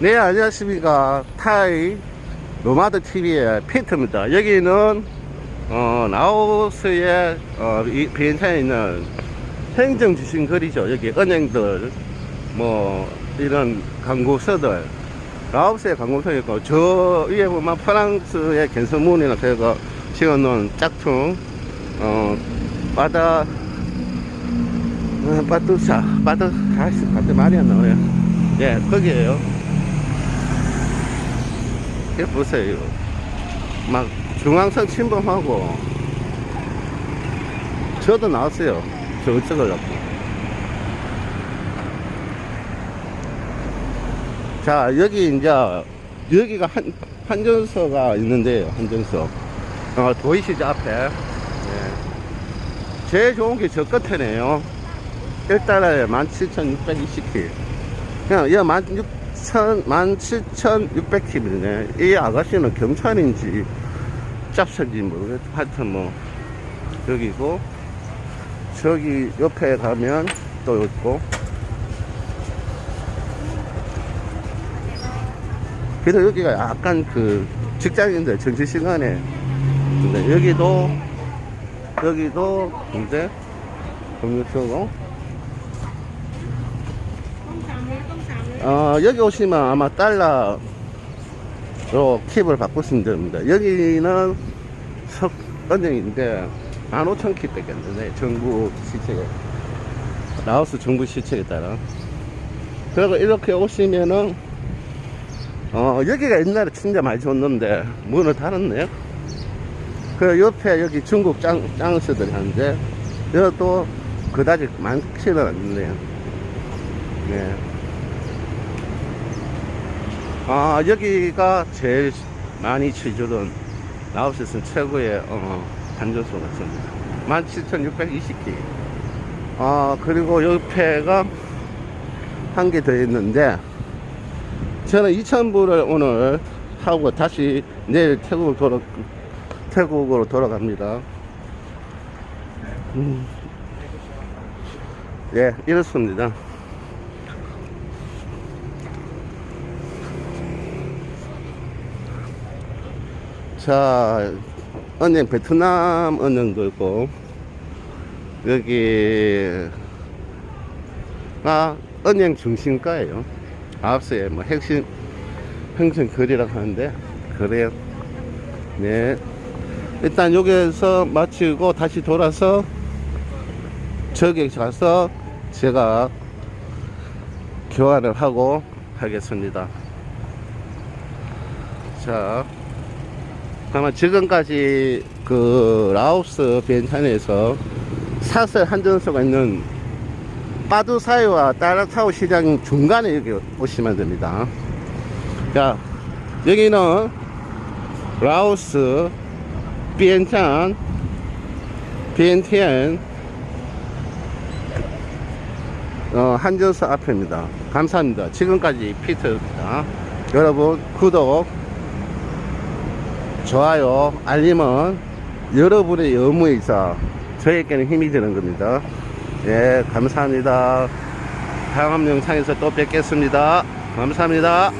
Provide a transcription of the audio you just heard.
네, 안녕하십니까. 타이 노마드 TV의 피트입니다. 여기는, 어, 라오스의, 어, 이 비엔탄에 있는 행정 주신 거리죠. 여기 은행들, 뭐, 이런 광고서들. 라오스의 광고서 있고, 저 위에 보면 프랑스의 겐서문이나 그거 지어놓은 짝퉁, 어, 바다, 어, 바뚜사, 바드, 아이씨, 바드 말이 안 나와요. 예, 거기에요. 이게 보세요. 막 중앙선 침범하고 저도 나왔어요. 저거 찍으려고. 자, 여기 이제 여기가 한, 한전서가 있는데요. 한전서. 어, 보이시죠 앞에. 예. 제일 좋은 게 저 끝에네요. 1달러에 17,620킬. 그냥 이 16,000, 17,600킬이네. 이 아가씨는 경찰인지 짭새인지 모르겠어. 하여튼 뭐, 여기고, 저기 옆에 가면 또 있고. 그래서 여기가 약간 그 직장인들 정치시간에 근데 여기도 여기도 이제 금융초고 어, 여기 오시면 아마 달러로 킵을 바꾸시면 됩니다. 여기는 석, 은행인데 15,000킵 밖에 안 되네. 정부 시책에. 라오스 정부 시책에 따라. 그리고 이렇게 오시면은, 어, 여기가 옛날에 진짜 많이 줬는데, 문을 닫았네요. 그 옆에 여기 중국 짱, 짱스들이 하는데, 여기도 그다지 많지는 않네요. 네. 아, 여기가 제일 많이 치주는 라오스에서는 최고의 어, 단전소 같습니다. 17,620기. 아, 그리고 옆에가 한 개 더 있는데, 저는 2,000불을 오늘 하고 다시 내일 태국 돌아, 태국으로 돌아갑니다. 음. 예, 이렇습니다. 자, 은행, 베트남 은행도 있고, 여기가 은행 중심가예요. 앞서에 뭐 핵심, 행정 거리라고 하는데, 그래요. 네. 일단 여기에서 마치고 다시 돌아서 저기 가서 제가 교환을 하고 하겠습니다. 자. 아마 지금까지 그 라오스 비엔탄에서 사슬 한전소가 있는 빠두사이와 따라타오 시장 중간에 여기 오시면 됩니다. 자, 여기는 라오스 비엔탄 비엔티엔 어, 한전소 앞입니다. 감사합니다. 지금까지 피터입니다. 여러분 구독 좋아요, 알림은 여러분의 의무이자 저에게는 힘이 되는 겁니다. 예, 감사합니다. 다음 영상에서 또 뵙겠습니다. 감사합니다.